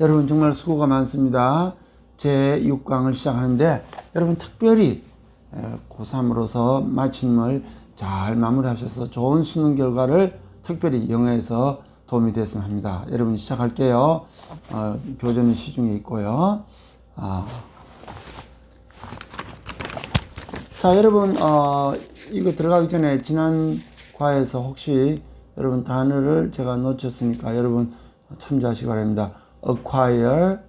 여러분 정말 수고가 많습니다. 제 6강을 시작하는데 여러분 특별히 고3으로서 마침을 잘 마무리하셔서 좋은 수능 결과를 특별히 영어에서 도움이 됐으면 합니다. 여러분 시작할게요. 어, 교재는 시중에 있고요. 아. 자 여러분 어, 이거 들어가기 전에 지난 과에서 혹시 여러분 단어를 제가 놓쳤으니까 여러분 참조하시기 바랍니다. Acquire,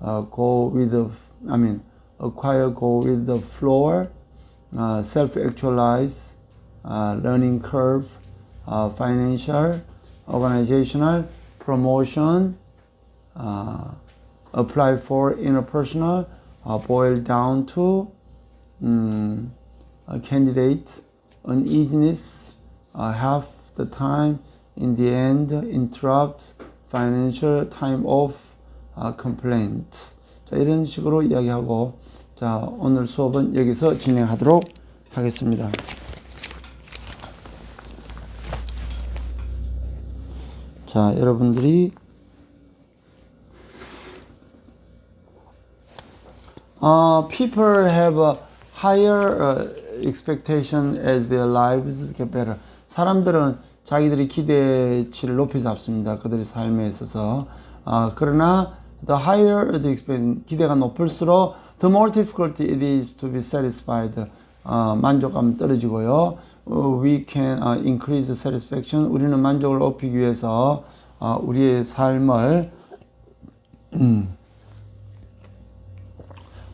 uh, go with the, I mean, acquire, go with the floor, uh, self-actualize, uh, learning curve, uh, financial, organizational, promotion, uh, apply for interpersonal, uh, boil down to, um, a candidate, uneasiness, half the time, in the end, interrupt, financial time uh, complaint. 자, 이런 식으로 이야기하고, 자, 오늘 수업은 여기서 진행하도록 하겠습니다. 자, 여러분들이 Uh, people have a higher uh, expectation as their lives get better. 사람들은 자기들이 기대치를 높이 잡습니다. 그들의 삶에 있어서. 아, 그러나 the higher the expectation, 기대가 높을수록 the more difficult it is to be satisfied. 어, 만족감 떨어지고요. 어, we can uh, increase satisfaction. 우리는 만족을 높이기 위해서 어, 우리의 삶을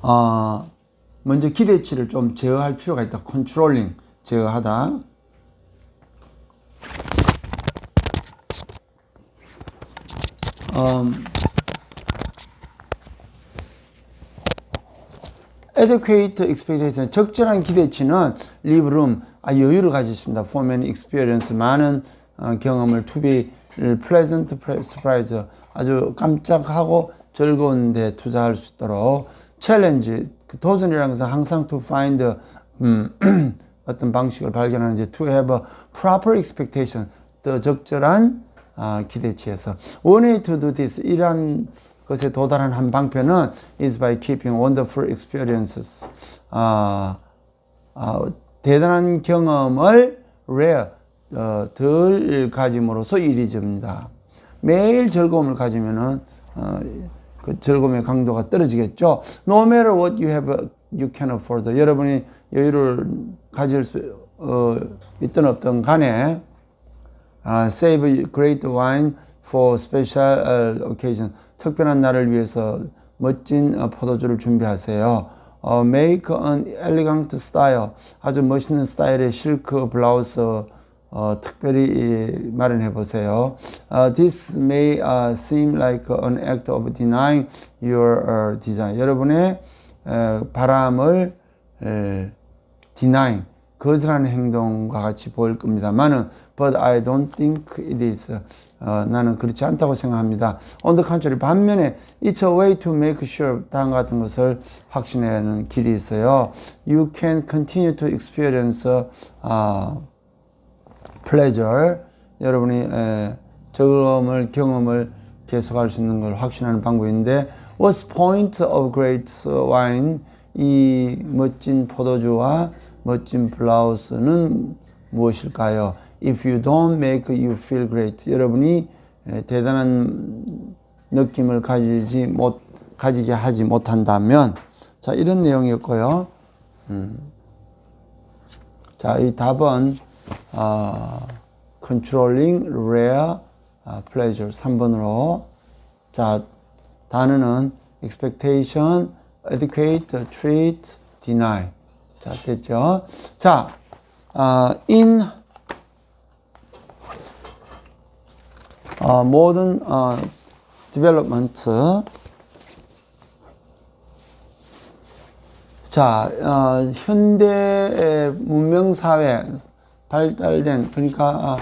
어, 먼저 기대치를 좀 제어할 필요가 있다. 컨트롤링 제어하다. 음, adequate expectation 적절한 기대치는 leave room 아, 여유를 가지십니다. for many experience 많은 어, 경험을 to be pleasant surprise 아주 깜짝하고 즐거운 데 투자할 수 있도록 challenge 그 도전이라는 것은 항상 to find 음, 어떤 방식을 발견하는 이제 to have a proper expectation 더 적절한 아, 기대치에서 one way to do this 이러한 것에 도달한 한 방편은 is by keeping wonderful experiences 아, 아, 대단한 경험을 rare 어, 덜 가짐으로써 이루어집니다. 매일 즐거움을 가지면은 어, 그 즐거움의 강도가 떨어지겠죠. No matter what you have, you can afford. 여러분이 여유를 가질 수 어, 있든 없든 간에 uh, save great wine for special uh, occasion. 특별한 날을 위해서 멋진 어, 포도주를 준비하세요. 어, make an elegant style. 아주 멋있는 스타일의 실크 블라우스 어, 특별히 마련해 보세요. Uh, this may uh, seem like an act of denying your uh, desire. 여러분의 에, 바람을 에, denying 거절하는 행동과 같이 보일 겁니다만은 but I don't think it is. 어, 나는 그렇지 않다고 생각합니다. On the contrary, 반면에 it's a way to make sure 다음 같은 것을 확신하는 길이 있어요. You can continue to experience uh, pleasure. 여러분이 에, 즐거움을 경험을 계속할 수 있는 걸 확신하는 방법인데 What's point of great wine? 이 멋진 포도주와 멋진 블라우스는 무엇일까요? If you don't make you feel great. 여러분이 에, 대단한 느낌을 가지지 못 가지게 하지 못한다면 자 이런 내용이었고요. 음. 자, 이 답은 어, controlling rare 어, pleasure 3번으로 자 단어는 expectation, educate, treat, deny 자 됐죠? 자 어, in 어, modern 어, development 자, 어, 현대 문명 사회 발달된 그러니까 어,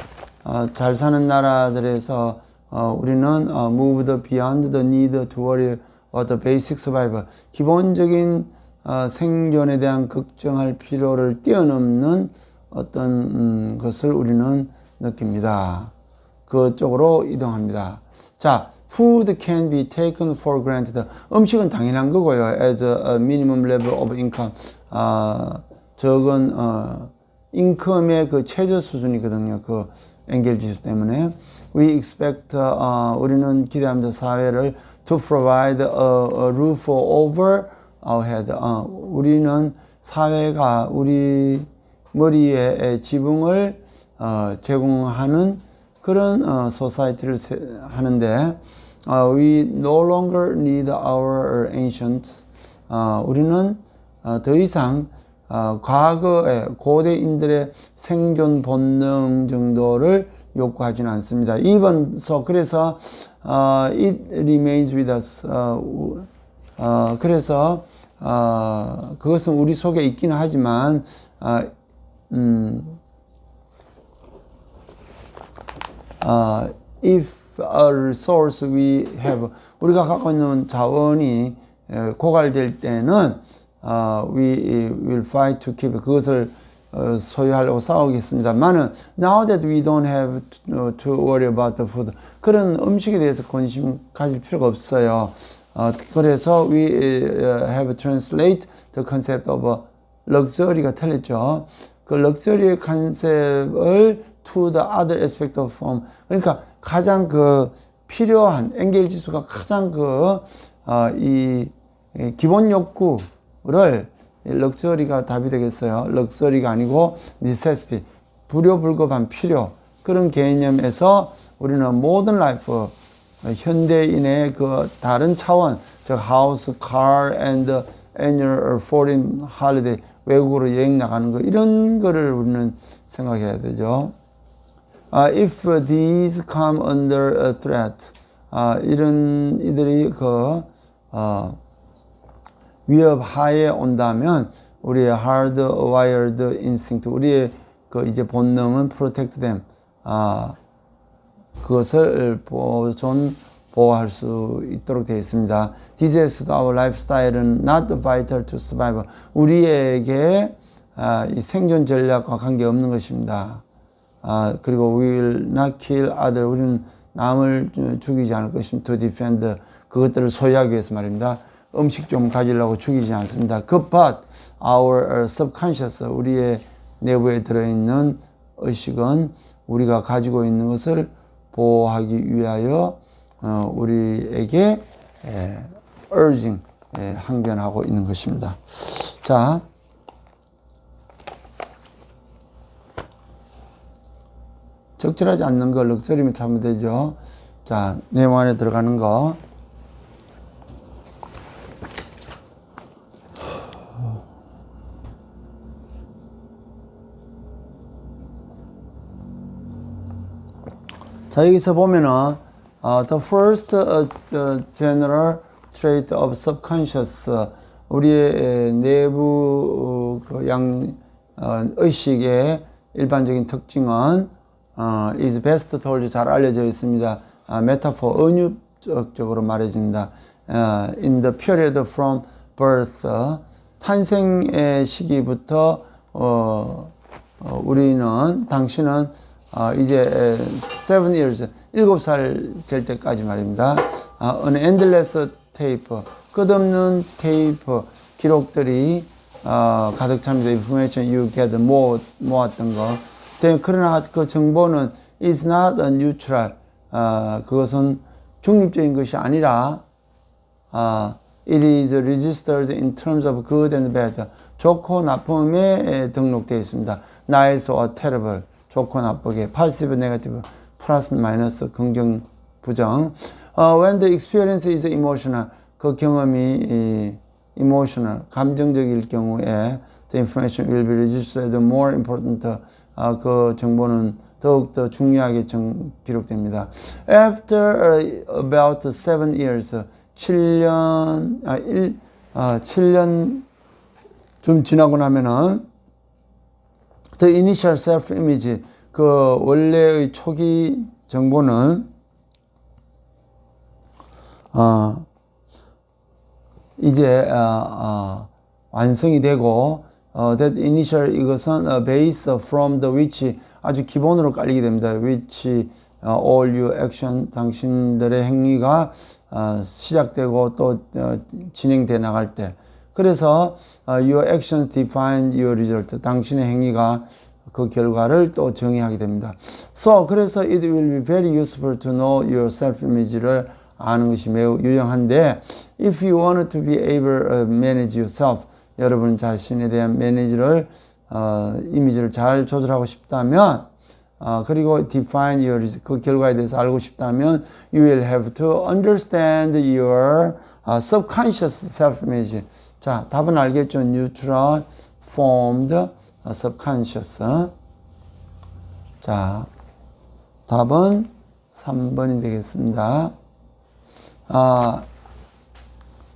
어, 잘 사는 나라들에서 어, 우리는 어, move the beyond the need to worry about the basic survival 기본적인 어, 생존에 대한 걱정할 필요를 뛰어넘는 어떤 음, 것을 우리는 느낍니다. 그쪽으로 이동합니다. 자, food can be taken for granted. 음식은 당연한 거고요. as a, minimum level of income. 아, 적은 어, 인컴의 그 최저 수준이거든요. 그 엔겔 지수 때문에. We expect 어, 우리는 기대합니다. 사회를 to provide a, a roof over our head. 어, 우리는 사회가 우리 머리에 지붕을 어, 제공하는 그런 어, 소사이티를 세, 하는데 어, we no longer need our ancients. 어, 우리는 어, 더 이상 어, 과거의 고대인들의 생존 본능 정도를 요구하지는 않습니다. 이번서 그래서 어, it remains with us. 어, 우- 어, 그래서 어, 그것은 우리 속에 있긴 하지만 어, 음, 어, if a resource we have 우리가 갖고 있는 자원이 에, 고갈될 때는 어, we will fight to keep 그것을 어, 소유하려고 싸우겠습니다만은 now that we don't have to, to worry about the food 그런 음식에 대해서 관심 가질 필요가 없어요. 어, 그래서 we uh, have translate the concept of luxury가 틀렸죠. 그 럭셔리의 컨셉을 to the other aspect of form. 그러니까 가장 그 필요한 엔겔 지수가 가장 그 어, 기본 욕구를 럭셔리가 답이 되겠어요. 럭셔리가 아니고 necessity. 불효불급한 필요. 그런 개념에서 우리는 모든 라이프 현대인의 그 다른 차원, 즉 house, car and annual foreign holiday 외국으로 여행 나가는 거 이런 거를 우리는 생각해야 되죠. 아, if these come under a threat, 아, 이런 이들이 그 어, 위협 하에 온다면 우리의 hardwired instinct, 우리의 그 이제 본능은 protect them, 아, 그것을 보존 보호할 수 있도록 되어 있습니다. Disease to our lifestyle은 not vital to survival. 우리에게 아, 이 생존 전략과 관계 없는 것입니다. 아, 그리고 we will not kill other. 우리는 남을 주- 죽이지 않을 것입니다. To defend 그것들을 소유하기 위해서 말입니다. 음식 좀 가지려고 죽이지 않습니다. 그 but our subconscious 우리의 내부에 들어있는 의식은 우리가 가지고 있는 것을 보호하기 위하여 어, 우리에게 에, urging 에, 항변하고 있는 것입니다. 자, 적절하지 않는 걸 럭셔리면 참으면 되죠. 자, 내용 안에 들어가는 거. 자 여기서 보면은 어, the first uh, uh, general trait of subconscious 어, 우리의 에, 내부 어, 그양 어, 의식의 일반적인 특징은 어, is best told 잘 알려져 있습니다. 아, 메타포 은유적으로 말해집니다. 어, in the period from birth 어, 탄생의 시기부터 어, 어, 우리는 당신은 어, 이제 seven years 일곱 살될 때까지 말입니다. 어, an endless tape 끝없는 테이프 기록들이 어, 가득 찹니다. information you get 모아, 모았던 거. 네, 그러나 그 정보는 is not a neutral. 어, 그것은 중립적인 것이 아니라 아, it is registered in terms of good and bad. 좋고 나쁨에 등록되어 있습니다. nice or terrible. 좋고 나쁘게. positive. 플러스, 마이너스, 긍정, 부정. 어, when the experience is emotional. 그 경험이 이, emotional, 감정적일 경우에 the information will be registered more important. 아, 그 정보는 더욱더 중요하게 정, 기록됩니다. After uh, about seven years, 7년, 아, 1, 아, 7년 좀 지나고 나면은 the initial self image, 그 원래의 초기 정보는 어, 이제 어, 어, 완성이 되고 어, that initial 이것은 a base from the which 아주 기본으로 깔리게 됩니다. which 어, all your action 당신들의 행위가 어, 시작되고 또 어, 진행돼 나갈 때 그래서 어, your actions define your result 당신의 행위가 그 결과를 또 정의하게 됩니다. So 그래서 it will be very useful to know your self image를 아는 것이 매우 유용한데 if you want to be able to manage yourself 여러분 자신에 대한 매니지를 어, 이미지를 잘 조절하고 싶다면 어, 그리고 define your 그 결과에 대해서 알고 싶다면 you will have to understand your uh, subconscious self-image. 자, 답은 알겠죠? neutral, formed, uh, subconscious. 자, 답은 3번이 되겠습니다. 아,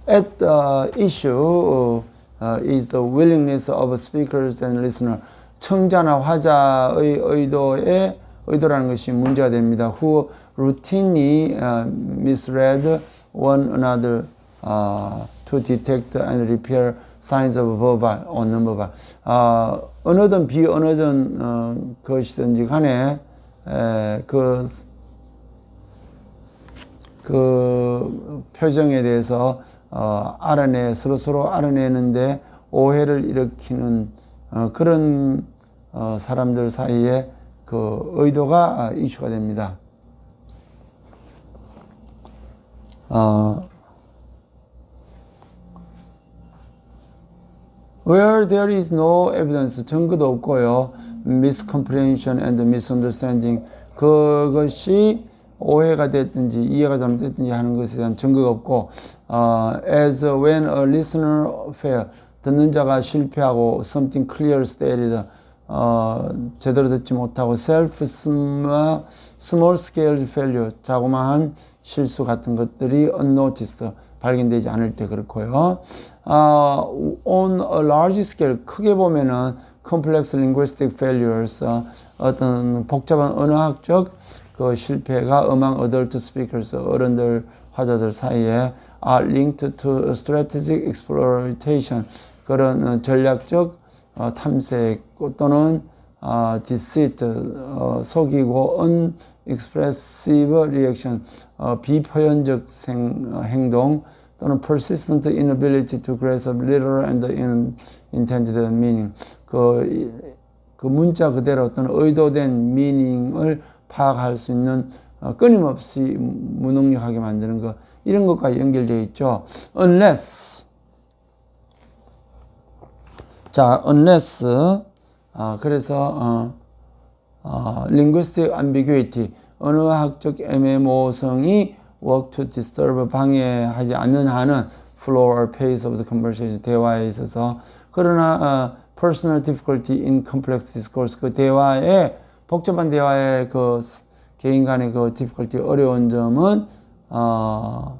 at the issue uh, is the willingness of speakers and listener. 청자나 화자의 의도에 의도라는 것이 문제가 됩니다. Who routinely uh, misread one another uh, to detect and repair signs of verbal or non-verbal. 어, 언어든 비언어든 어, 것이든지 간에 에, 그 그 표정에 대해서 어, 알아내 서로 서로 알아내는데 오해를 일으키는 어, 그런 어, 사람들 사이에 그 의도가 아, 이슈가 됩니다. 어, where there is no evidence 증거도 없고요 miscomprehension and misunderstanding 그것이 오해가 됐든지 이해가 잘못됐든지 하는 것에 대한 증거가 없고 어, as when a listener fail 듣는 자가 실패하고 something clear stated 어, 제대로 듣지 못하고 self small, small scale failure 자그마한 실수 같은 것들이 unnoticed 발견되지 않을 때 그렇고요. 어, on a large scale 크게 보면은 complex linguistic failures 어, 어떤 복잡한 언어학적 그 실패가 among adult speakers 어른들 화자들 사이에 are linked to strategic exploitation 그런 어, 전략적 어, 탐색 또는 어, deceit 어, 속이고 unexpressive reaction 어, 비표현적 생, 어, 행동 또는 persistent inability to grasp literal and in, intended meaning 그, 그 문자 그대로 어떤 의도된 미닝을 파악할 수 있는 어, 끊임없이 무능력하게 만드는 것 이런 것과 연결되어 있죠. unless 자 unless 아, 그래서 어, 어, linguistic ambiguity 언어학적 애매모성이 work to disturb 방해하지 않는 한은 flow or pace of the conversation 대화에 있어서 그러나 어, personal difficulty in complex discourse 그 대화에 복잡한 대화의 그 개인 간의 그 difficulty 어려운 점은 어,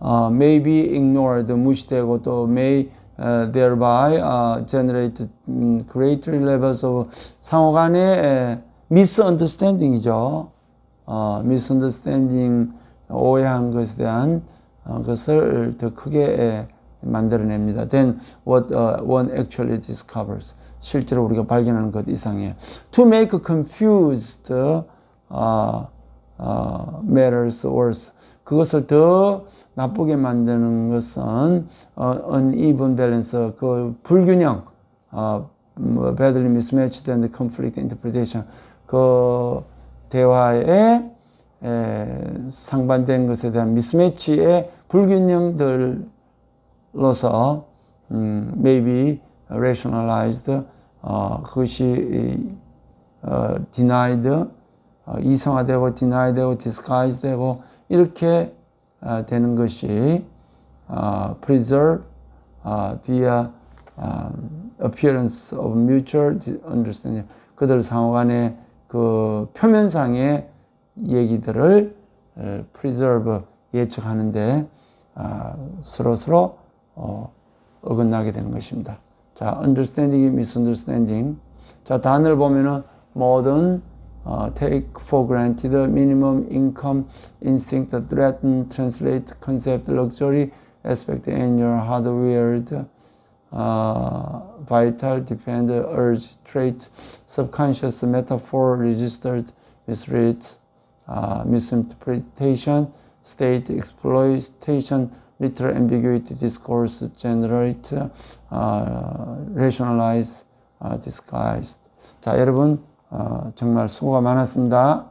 어, may be ignored 무시되고 또 may uh, thereby uh, generate um, greater levels of 상호 간의 misunderstanding이죠. 어, misunderstanding 오해한 것에 대한 어, 것을 더 크게 만들어냅니다. Then what uh, one actually discovers. 실제로 우리가 발견하는 것 이상이에요. To make confused uh, uh, matters worse. 그것을 더 나쁘게 만드는 것은 uh, uneven balance, 그 불균형, uh, badly mismatched and conflict interpretation. 그 대화에 에, 상반된 것에 대한 미스매치의 불균형들로서 음, maybe rationalized 어, 그것이 어, denied 어, 이성화되고 denied되고 disguised되고 이렇게 어, 되는 것이 어, preserve 어, via um, appearance of mutual understanding 그들 상호 간의 그 표면상의 얘기들을 에, preserve 예측하는데 아, 서로 서로 어, 어긋나게 되는 것입니다. 자, understanding이 misunderstanding. 자, 단어를 보면은 modern, 어, take for granted, minimum income, instinct, threaten, translate, concept, luxury, aspect, annual, hardwired, 어, vital, depend, urge, trait, subconscious, metaphor, registered, misread, uh, misinterpretation, state exploitation, literal ambiguity, discourse generate, uh, rationalize, uh, disguised. 자, 여러분 어, 정말 수고가 많았습니다.